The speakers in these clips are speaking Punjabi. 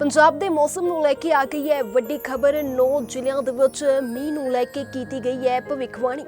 ਪੰਜਾਬ ਦੇ ਮੌਸਮ ਨੂੰ ਲੈ ਕੇ ਆ ਗਈ ਹੈ ਵੱਡੀ ਖਬਰ। 9 ਜ਼ਿਲ੍ਹਿਆਂ ਦੇ ਵਿੱਚ ਮੀਂਹ ਨੂੰ ਲੈ ਕੇ ਕੀਤੀ ਗਈ ਹੈ ਭਵਿੱਖਬਾਣੀ।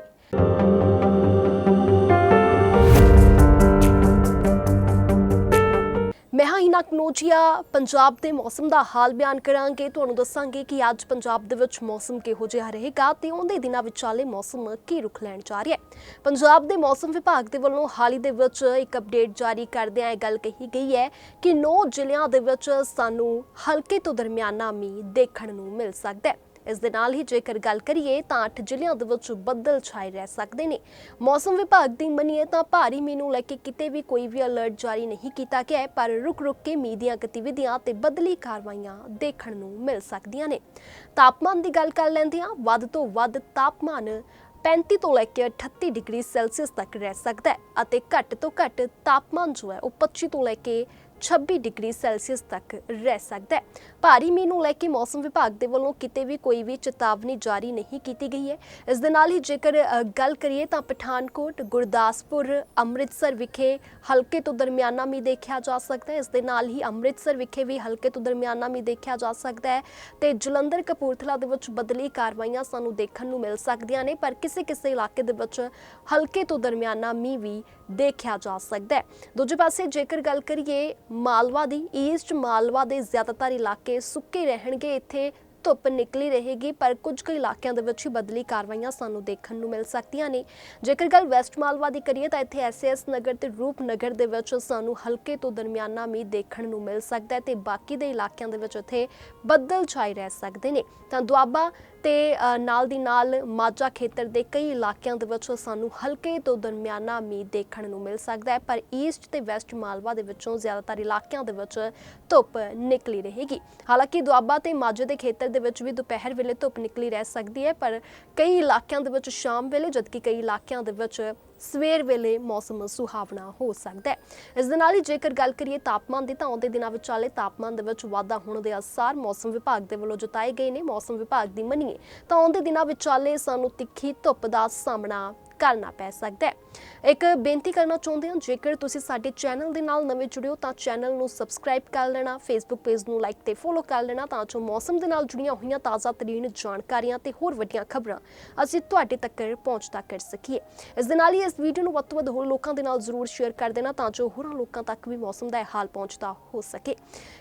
ਕਨੋਜੀਆ ਪੰਜਾਬ ਦੇ ਮੌਸਮ ਦਾ ਹਾਲ ਬਿਆਨ ਕਰਾਂਗੇ। ਤੁਹਾਨੂੰ ਦੱਸਾਂਗੇ ਕਿ ਅੱਜ ਪੰਜਾਬ ਦੇ ਵਿੱਚ ਮੌਸਮ ਕਿਹੋ ਜਿਹਾ ਰਹੇਗਾ ਤੇ ਉਹਦੇ ਦਿਨਾਂ ਵਿਚਾਲੇ ਮੌਸਮ ਕੀ ਰੁਖ ਲੈਣ ਜਾ ਰਿਹਾ ਹੈ। ਪੰਜਾਬ ਦੇ ਮੌਸਮ ਵਿਭਾਗ ਦੇ ਵੱਲੋਂ ਹਾਲ ਹੀ ਦੇ ਵਿੱਚ ਇੱਕ ਅਪਡੇਟ ਜਾਰੀ ਕਰਦਿਆਂ ਇਹ ਗੱਲ ਕਹੀ ਗਈ ਹੈ ਕਿ 9 ਜ਼ਿਲ੍ਹਿਆਂ ਦੇ ਵਿੱਚ ਸਾਨੂੰ ਹਲਕੇ ਤੋਂ ਦਰਮਿਆਨਾ ਮੀਂਹ ਦੇਖਣ ਨੂੰ ਮਿਲ ਸਕਦਾ ਹੈ। ਇਸ ਦੇ ਨਾਲ ਹੀ ਜੇਕਰ ਗੱਲ ਕਰੀਏ ਤਾਂ 8 ਜ਼ਿਲ੍ਹਿਆਂ ਦੇ ਵਿੱਚ ਬੱਦਲ ਛਾਏ ਰਹਿ ਸਕਦੇ ਨੇ। ਮੌਸਮ ਵਿਭਾਗ ਦੀ ਮੰਨੀਏ ਤਾਂ ਭਾਰੀ ਮੀਂਹ ਨੂੰ ਲੈ ਕੇ ਕਿਤੇ ਵੀ ਕੋਈ ਵੀ ਅਲਰਟ ਜਾਰੀ ਨਹੀਂ ਕੀਤਾ ਗਿਆ ਹੈ, ਪਰ ਰੁਕ-ਰੁਕ ਕੇ ਮੀਂਹ ਦੀਆਂ ਗਤੀਵਿਧੀਆਂ ਤੇ ਬਦਲੀ ਕਾਰਵਾਈਆਂ ਦੇਖਣ ਨੂੰ ਮਿਲ ਸਕਦੀਆਂ ਨੇ। ਤਾਪਮਾਨ ਦੀ ਗੱਲ ਕਰ ਲੈਂਦੇ ਹਾਂ ਵੱਧ ਤੋਂ ਵੱਧ ਤਾਪਮਾਨ 35 ਤੋਂ ਲੈ ਕੇ 38 ਡਿਗਰੀ ਸੈਲਸੀਅਸ ਤੱਕ ਰਹਿ ਸਕਦਾ ਹੈ ਅਤੇ ਘੱਟ ਤੋਂ ਘੱਟ ਤਾਪਮਾਨ ਜੋ ਹੈ, ਉਹ 25 ਤੋਂ ਲੈ ਕੇ 26 ਡਿਗਰੀ ਸੈਲਸੀਅਸ ਤੱਕ ਰਹਿ ਸਕਦਾ ਹੈ। ਭਾਰੀ ਮੀਂਹ ਨੂੰ ਲੈ ਕੇ ਮੌਸਮ ਵਿਭਾਗ ਦੇ ਵੱਲੋਂ ਕਿਤੇ ਵੀ ਕੋਈ ਵੀ ਚੇਤਾਵਨੀ ਜਾਰੀ ਨਹੀਂ ਕੀਤੀ ਗਈ ਹੈ। ਇਸ ਦੇ ਨਾਲ ਹੀ ਜੇਕਰ ਗੱਲ ਕਰੀਏ ਤਾਂ ਪਠਾਨਕੋਟ, ਗੁਰਦਾਸਪੁਰ, ਅੰਮ੍ਰਿਤਸਰ ਵਿਖੇ ਹਲਕੇ ਤੋਂ ਦਰਮਿਆਨਾ ਮੀਂਹ ਦੇਖਿਆ ਜਾ ਸਕਦਾ ਹੈ। ਇਸ ਦੇ ਨਾਲ ਹੀ ਅੰਮ੍ਰਿਤਸਰ ਵਿਖੇ ਵੀ ਹਲਕੇ ਤੋਂ ਦਰਮਿਆਨਾ ਮੀਂਹ ਦੇਖਿਆ ਜਾ ਸਕਦਾ ਹੈ ਤੇ ਜਲੰਧਰ ਕਪੂਰਥਲਾ ਦੇ ਵਿੱਚ ਬਦਲੀ ਕਾਰਵਾਈਆਂ ਸਾਨੂੰ ਦੇਖਣ ਨੂੰ ਮਿਲ ਸਕਦੀਆਂ ਨੇ, ਪਰ ਕਿਸੇ ਕਿਸੇ ਇਲਾਕੇ ਦੇ ਵਿੱਚ ਹਲਕੇ ਤੋਂ ਦਰਮਿਆਨਾ ਮੀਂਹ ਵੀ ਦੇਖਿਆ ਜਾ ਸਕਦਾ ਹੈ। ਦੂਜੇ ਪਾਸੇ ਜੇਕਰ ਗੱਲ ਕਰੀਏ ਮਾਲਵਾ ਦੀ ਈਸਟ ਮਾਲਵਾ ਦੇ ਜ਼ਿਆਦਾਤਰ ਇਲਾਕੇ ਸੁੱਕੇ ਰਹਿਣਗੇ, ਇੱਥੇ ਧੁੱਪ ਨਿਕਲੀ ਰਹੇਗੀ, ਪਰ ਕੁਝ ਕੁ ਇਲਾਕਿਆਂ ਦੇ ਵਿੱਚ ਹੀ ਬਦਲੀ ਕਾਰਵਾਈਆਂ ਸਾਨੂੰ ਦੇਖਣ ਨੂੰ ਮਿਲ ਸਕਦੀਆਂ ਨੇ। ਜੇਕਰ ਗੱਲ ਵੈਸਟ ਮਾਲਵਾ ਦੀ ਕਰੀਏ ਤਾਂ ਇੱਥੇ ਐਸਐਸ ਨਗਰ ਤੇ ਰੂਪਨਗਰ ਦੇ ਵਿੱਚ ਸਾਨੂੰ ਹਲਕੇ ਤੋਂ ਦਰਮਿਆਨਾ ਮੀਂਹ ਦੇਖਣ ਨੂੰ ਮਿਲ ਸਕਦਾ ਹੈ ਤੇ ਬਾਕੀ ਦੇ ਇਲਾਕਿਆਂ ਦੇ ਵਿੱਚ ਇੱਥੇ ਬੱਦਲ ਛਾਏ ਰਹਿ ਸਕਦੇ ਨੇ। ਤਾਂ ਦੁਆਬਾ ਤੇ ਨਾਲ ਦੀ ਨਾਲ ਮਾਝਾ ਖੇਤਰ ਦੇ ਕਈ ਇਲਾਕਿਆਂ ਦੇ ਵਿੱਚ ਸਾਨੂੰ ਹਲਕੇ ਤੋਂ ਦਰਮਿਆਨਾ ਮੀਂਹ ਦੇਖਣ ਨੂੰ ਮਿਲ ਸਕਦਾ ਹੈ, ਪਰ ਈਸਟ ਤੇ ਵੈਸਟ ਮਾਲਵਾ ਦੇ ਵਿੱਚੋਂ ਜ਼ਿਆਦਾਤਰ ਇਲਾਕਿਆਂ ਦੇ ਵਿੱਚ ਧੁੱਪ ਨਿਕਲੀ ਰਹੇਗੀ। ਹਾਲਾਂਕਿ ਦੁਆਬਾ ਤੇ ਮਾਝੇ ਦੇ ਖੇਤਰ ਦੇ ਵਿੱਚ ਵੀ ਦੁਪਹਿਰ ਵੇਲੇ ਧੁੱਪ ਨਿਕਲੀ ਰਹਿ ਸਕਦੀ ਹੈ, ਪਰ ਕਈ ਇਲਾਕਿਆਂ ਦੇ ਵਿੱਚ ਸ਼ਾਮ ਵੇਲੇ ਜਦਕਿ ਕਈ ਇਲਾਕਿਆਂ ਦੇ ਵਿੱਚ ਸਵੇਰ ਵੇਲੇ ਮੌਸਮ ਸੁਹਾਵਣਾ ਹੋ ਸਕਦਾ ਹੈ। ਇਸ ਦੇ ਨਾਲ ਹੀ ਜੇਕਰ ਗੱਲ ਕਰੀਏ ਤਾਪਮਾਨ ਦੀ ਤਾਂ ਆਉਂਦੇ ਦਿਨਾਂ ਵਿਚਾਲੇ ਤਾਪਮਾਨ ਦੇ ਵਿੱਚ ਵਾਧਾ ਹੋਣ ਦੇ ਅਸਾਰ ਮੌਸਮ ਵਿਭਾਗ ਦੇ ਵੱਲੋਂ ਜਤਾਏ ਗਏ ਨੇ। ਮੌਸਮ ਵਿਭਾਗ ਦੀ ਮੰਨੀਏ ਤਾਂ ਆਉਂਦੇ ਦਿਨਾਂ ਵਿਚਾਲੇ ਸਾਨੂੰ ਤਿੱਖੀ ਧੁੱਪ ਦਾ ਸਾਹਮਣਾ ਕਰਨਾ ਪੈ ਸਕਦਾ ਹੈ। ਇੱਕ ਬੇਨਤੀ ਕਰਨਾ ਚਾਹੁੰਦੇ ਹਾਂ, ਜੇਕਰ ਤੁਸੀਂ ਸਾਡੇ ਚੈਨਲ ਦੇ ਨਾਲ ਨਵੇਂ ਜੁੜੇ ਹੋ, ਤਾਂ ਚੈਨਲ ਨੂੰ ਸਬਸਕ੍ਰਾਈਬ ਕਰ ਲੈਣਾ ਫੇਸਬੁੱਕ ਪੇਜ ਨੂੰ ਲਾਈਕ ਤੇ ਫੋਲੋ ਕਰ ਲੈਣਾ, ਤਾਂ ਜੋ ਮੌਸਮ ਦੇ ਨਾਲ ਜੁੜੀਆਂ ਹੋਈਆਂ ਤਾਜ਼ਾ ਤਰੀਨ ਜਾਣਕਾਰੀਆਂ ਤੇ ਹੋਰ ਵੱਡੀਆਂ ਖਬਰਾਂ ਅਸੀਂ ਤੁਹਾਡੇ ਤੱਕ ਪਹੁੰਚਦਾ ਕਰ ਸਕੀਏ। ਇਸ ਦੇ ਨਾਲ ਹੀ ਇਸ ਵੀਡੀਓ ਨੂੰ ਵੱਧ ਤੋਂ ਵੱਧ ਹੋਰ ਲੋਕਾਂ ਦੇ ਨਾਲ ਜ਼ਰੂਰ ਸ਼ੇਅਰ ਕਰ ਦੇਣਾ, ਤਾਂ ਜੋ ਹੋਰਾਂ ਲੋਕਾਂ ਤੱਕ ਵੀ ਮੌਸਮ ਦਾ ਇਹ ਹਾਲ ਪਹੁੰਚਦਾ ਹੋ ਸਕੇ।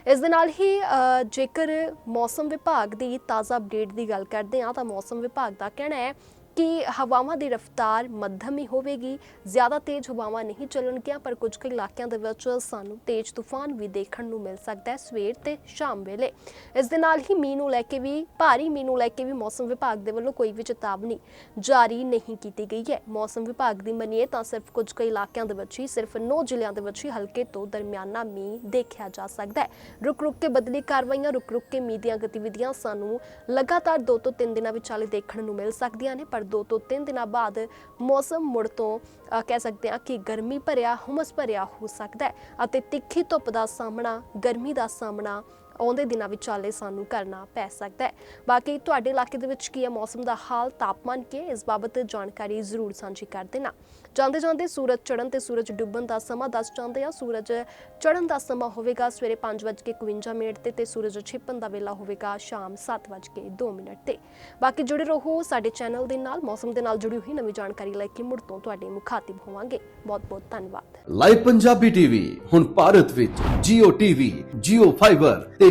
ਇਸ ਦੇ ਨਾਲ ਹੀ ਜੇਕਰ ਮੌਸਮ ਵਿਭਾਗ ਦੀ ਤਾਜ਼ਾ ਅਪਡੇਟ ਦੀ ਗੱਲ ਕਰਦੇ ਹਾਂ, ਤਾਂ ਮੌਸਮ ਵਿਭਾਗ ਦਾ ਕਹਿਣਾ ਹੈ ਕਿ ਹਵਾਵਾਂ ਦੀ ਰਫ਼ਤਾਰ ਮੱਧਮ ਹੀ ਹੋਵੇਗੀ, ਜ਼ਿਆਦਾ ਤੇਜ਼ ਹਵਾਵਾਂ ਨਹੀਂ ਚੱਲਣਗੀਆਂ, ਪਰ ਕੁਝ ਕੁ ਇਲਾਕਿਆਂ ਦੇ ਵਿੱਚ ਸਾਨੂੰ ਤੇਜ਼ ਤੂਫਾਨ ਵੀ ਦੇਖਣ ਨੂੰ ਮਿਲ ਸਕਦਾ ਹੈ ਸਵੇਰ ਤੇ ਸ਼ਾਮ ਵੇਲੇ। ਇਸ ਦੇ ਨਾਲ ਹੀ ਮੀਂਹ ਨੂੰ ਲੈ ਕੇ ਵੀ, ਭਾਰੀ ਮੀਂਹ ਨੂੰ ਲੈ ਕੇ ਵੀ ਮੌਸਮ ਵਿਭਾਗ ਦੇ ਵੱਲੋਂ ਕੋਈ ਵੀ ਚੇਤਾਵਨੀ ਜਾਰੀ ਨਹੀਂ ਕੀਤੀ ਗਈ ਹੈ। ਮੌਸਮ ਵਿਭਾਗ ਦੀ ਮੰਨੀਏ ਤਾਂ ਸਿਰਫ ਕੁਝ ਕੁ ਇਲਾਕਿਆਂ ਦੇ ਵਿੱਚ ਹੀ, ਸਿਰਫ 9 ਜ਼ਿਲ੍ਹਿਆਂ ਦੇ ਵਿੱਚ ਹੀ ਹਲਕੇ ਤੋਂ ਦਰਮਿਆਨਾ ਮੀਂਹ ਦੇਖਿਆ ਜਾ ਸਕਦਾ ਹੈ। ਰੁਕ ਰੁਕ ਕੇ ਬਦਲੀ ਕਾਰਵਾਈਆਂ ਰੁਕ ਰੁਕ ਕੇ ਮੀਂਹ ਦੀਆਂ ਗਤੀਵਿਧੀਆਂ ਸਾਨੂੰ ਲਗਾਤਾਰ 2 ਤੋਂ 3 ਦਿਨਾਂ ਵਿਚਾਲੇ ਦੇਖਣ ਨੂੰ ਮਿਲ ਸਕਦੀਆਂ ਨੇ, ਪਰ 2 ਤੋਂ 3 ਦਿਨਾਂ ਬਾਅਦ ਮੌਸਮ ਮੁੜ ਤੋਂ ਅ, ਕਹਿ ਸਕਦੇ ਹਾਂ ਕਿ ਗਰਮੀ ਭਰਿਆ ਹੁਮਸ ਭਰਿਆ ਹੋ ਸਕਦਾ ਹੈ ਅਤੇ ਤਿੱਖੀ ਧੁੱਪ ਦਾ ਸਾਹਮਣਾ ਗਰਮੀ ਦਾ ਸਾਹਮਣਾ ਆਉਂਦੇ ਦਿਨਾਂ ਵਿਚਾਲੇ ਸਾਨੂੰ ਕਰਨਾ ਪੈ ਸਕਦਾ ਹੈ। ਬਾਕੀ ਤੁਹਾਡੇ ਇਲਾਕੇ ਦੇ ਵਿੱਚ ਕੀ ਹੈ ਮੌਸਮ ਦਾ ਹਾਲ ਤਾਪਮਾਨ ਕੀ ਹੈ ਇਸ ਬਾਬਤ ਜਾਣਕਾਰੀ ਜ਼ਰੂਰ ਸਾਂਝੀ ਕਰ ਦੇਣਾ। ਜਾਂਦੇ ਜਾਂਦੇ ਸੂਰਜ ਚੜ੍ਹਨ ਤੇ ਸੂਰਜ ਡੁੱਬਣ ਦਾ ਸਮਾਂ ਦੱਸ ਜਾਂਦੇ ਆ ਸੂਰਜ ਚੜ੍ਹਨ ਦਾ ਸਮਾਂ ਹੋਵੇਗਾ ਸਵੇਰੇ 5:51 ਮਿੰਟ ਤੇ ਤੇ ਸੂਰਜ ਛਿਪਣ ਦਾ ਵੇਲਾ ਹੋਵੇਗਾ ਸ਼ਾਮ 7:02 ਮਿੰਟ ਤੇ। ਬਾਕੀ ਜੁੜੇ ਰਹੋ ਸਾਡੇ ਚੈਨਲ ਦੇ ਨਾਲ। ਮੌਸਮ ਦੇ ਨਾਲ ਜੁੜੀ ਹੋਈ ਨਵੀਂ ਜਾਣਕਾਰੀ ਲੈ ਕੇ ਮੁੜ ਤੋਂ ਤੁਹਾਡੇ ਮੁਖਾਤਿਬ ਹੋਵਾਂਗੇ। ਬਹੁਤ ਬਹੁਤ ਧੰਨਵਾਦ। ਲਾਈਵ ਪੰਜਾਬੀ ਟੀਵੀ ਹੁਣ ਭਾਰਤ ਵਿੱਚ Jio TV, Jio Fiber ਤੇ